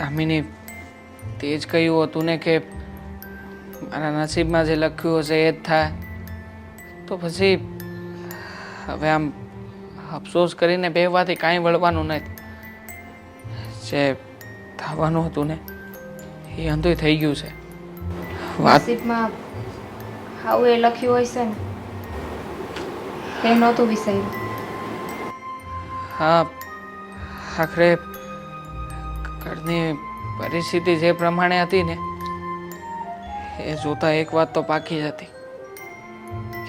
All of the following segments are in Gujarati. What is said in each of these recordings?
દામિની તે જ કહ્યું હતું ને કે મારા નસીબમાં જે લખ્યું હશે એ જ થાય. તો પછી હવે આમ અફસોસ કરીને બેહવાથી કાંઈ વળવાનું નથી જે થવાનું હતું ને એ અંધુય થઈ ગયું છે. નસીબમાં આવું એ લખ્યું હોય છે ને એ નહોતું વિષય હા આખરે ઘરની પરિસ્થિતિ જે પ્રમાણે હતી ને એ જોતા એક વાત તો પાકી જ હતી.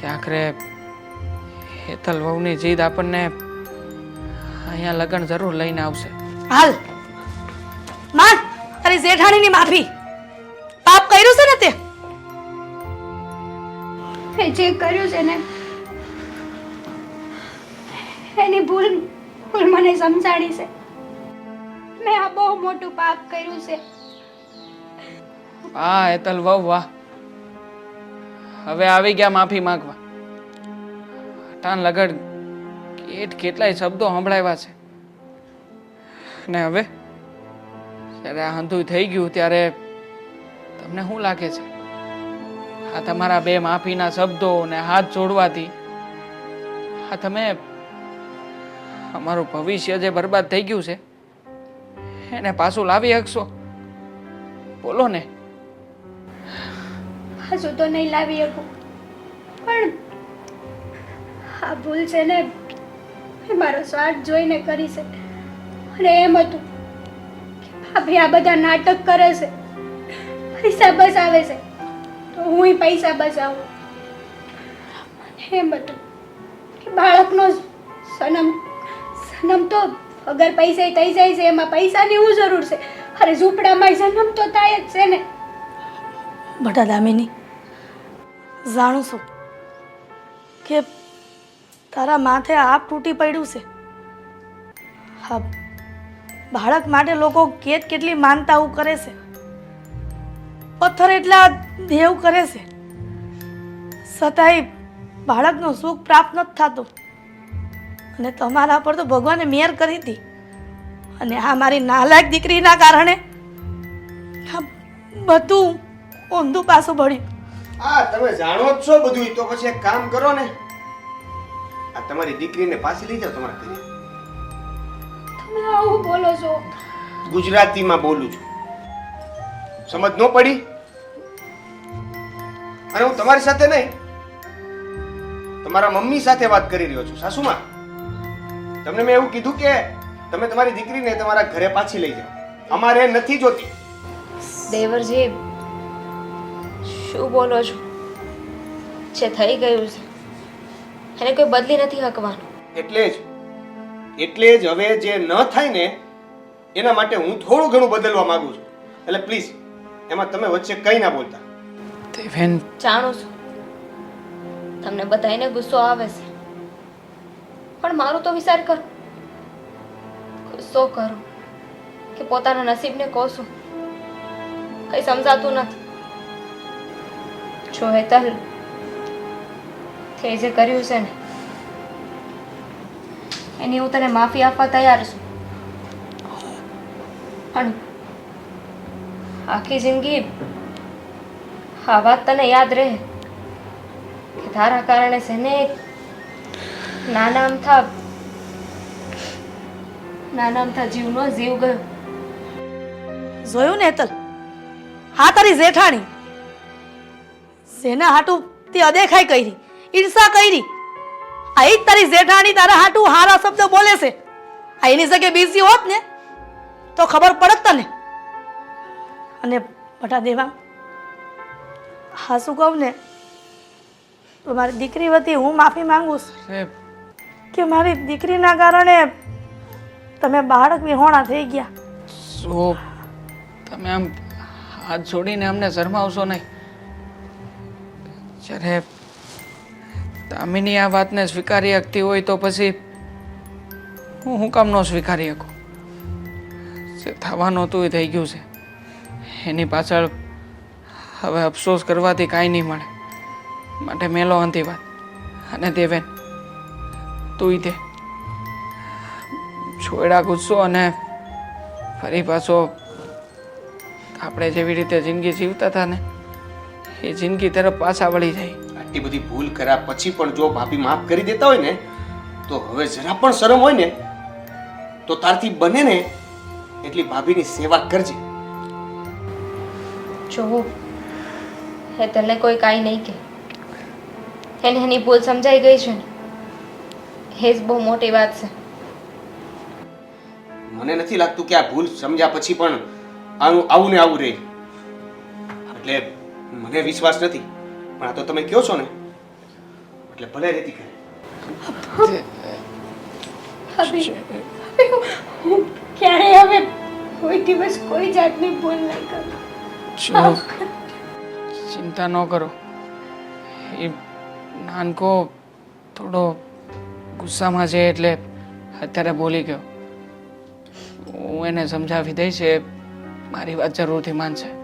કે આખરે હેતલ વહુની જીદ આપણને અહીંયા લગ્ન જરૂર લઈને આવશે. હાલ! માન! તારી જેઠાણીની માફી! પાપ કર્યું છે ને તે? એ જે કર્યું છે ને એની ભૂલ ભૂલ મને સમજાણી છે. મેં આ બહુ મોટું પાપ કર્યું છે. હા હેતલ વહુ, વાહ. હવે આવી ગયા માફી માંગવા. હટાન લગડ કેટ કેટલાય શબ્દો સંભળાવ્યા છે. ને હવે? જ્યારે આ હંધુય થઈ ગયું ત્યારે તમને શું લાગે છે? આ તમારા બે માફીના શબ્દો ને હાથ જોડવાથી આ તમે, અમારું ભવિષ્ય જે બરબાદ થઈ ગયું છે એને પાછું લાવી શકશો? બોલો ને. હજુ તો નહીં લાવી શકું. પણ આ ભૂલ છે ને, એ મારો સ્વાર્થ જોઈને કરી છે. અને એમ હતું કે ભાભી આ બધા નાટક કરે છે. પૈસા બચાવે છે. તો હું પૈસા બચાવું. એમ હતું કે બાળકનો સનમ સનમ તો અગર પૈસા થઈ જાય છે, એમાં પૈસાની હું જરૂર છે? અરે ઝૂંપડામાં જન્મ તો થાય જ છે ને. બટા દામિની, જાણું છું કે તારા માથે આપ તૂટી પડ્યું છે. હા, બાળક માટે લોકો કેટ કેટલી માનતાઓ કરે છે. પથ્થર એટલા દેવ કરે છે. છતાંય બાળકનું સુખ પ્રાપ્ત નથી થતું. અને તમારા પર તો ભગવાને મેર કરી હતી. અને આ મારી નાલાયક દીકરીના કારણે આ બધું ઊંધું પાછું ભળ્યું હા તમે જાણો જ છો બધું તો પછી એક કામ કરો ને. આ તમારી દીકરીને પાછી લઈ જાઓ તમારા ઘરે. તમે આવું બોલો છો. ગુજરાતીમાં બોલું છું. સમજ ન પડી? અને હું તમારી સાથે નહીં તમારા મમ્મી સાથે વાત કરી રહ્યો છું. સાસુમાં? તમને મેં એવું કીધું કે તમે તમારી દીકરીને તમારા ઘરે પાછી લઈ જાઓ. અમારે નથી જોતી. દેવરજી શું બોલો છો? જે થઈ ગયું છે એને કોઈ બદલી નથી હકવાનું. એટલે જ એટલે જ હવે જે ન થાય ને એના માટે હું થોડું ઘણું બદલવા માંગુ છું. એટલે પ્લીઝ એમાં તમે વચ્ચે કંઈ ના બોલતા. દેવેન. જાણું છું. તમને બધાને ગુસ્સો આવે છે. પણ મારું તો વિચાર કરો. ગુસ્સો કરો? કે પોતાના નસીબને કોશું કઈ સમજાતું નથી. જો હેતલ તે જે કર્યું છે ને, એની હું તને માફી આપવા તૈયાર છું. પણ આખી જિંદગી આ વાત તને યાદ રહે કે તારા કારણે છે નાના અમથા નાના અમથા જીવનો જીવ ગયો. જોયું ને હેતલ? હા તારી જેઠાણી. જેના હાટું તે અદેખાઈ કરી ઈર્ષા કરી. આ જ તારી જેઠાણી તારા હાટું હારા શબ્દ બોલે છે. આ એની જગ્યાએ બીજી હોત ને તો ખબર પડત તને. અને બટા દેવા હા શું કહું ને તો મારી દીકરી વતી હું માફી માંગુ છું. કે મારી દીકરીના કારણે તમે બાળક વિહોણા થઈ ગયા. સો તમે આમ હાથ જોડીને અમને શરમાવશો નહીં. જ્યારે દામિની આ વાતને સ્વીકારી શકતી હોય તો પછી હું હું કામ ન સ્વીકારી શકું? જે થવાનું હતું એ થઈ ગયું છે. એની પાછળ હવે અફસોસ કરવાથી કાંઈ નહીં મળે. માટે મેલો અંતિ વાત. અને દેવેન તું તે છોડ્યા ગુસ્સો અને ફરી પાછો આપણે જેવી રીતે જિંદગી જીવતા હતા ને એ જિંદગી તરફ પાછા વળી જાય. આટલી બધી ભૂલ કર્યા પછી પણ જો ભાભી માફ કરી દેતા હોય ને તો હવે જરા પણ શરમ હોય ને તો તારથી બને ને એટલી ભાભીની સેવા કરજે. જો એ તને કોઈ કાંઈ નહીં કે એને એની ભૂલ સમજાઈ ગઈ છે ને એ બહુ મોટી વાત છે. મને નથી લાગતું કે આ ભૂલ સમજ્યા પછી પણ આનું આવું ને આવું રહે. એટલે મને વિશ્વાસ નથી. પણ આ તો તમે કહો છો ને. એટલે ભલે રહેતી કરે. હું- હું હવે કોઈ દિવસ કોઈ જાતની ભૂલ નહીં કરું. ચિંતા ન કરો. એ નાનકો થોડો ગુસ્સામાં છે એટલે અત્યારે બોલી ગયો. હું એને સમજાવી દઈશ એ મારી વાત જરૂરથી માનશે.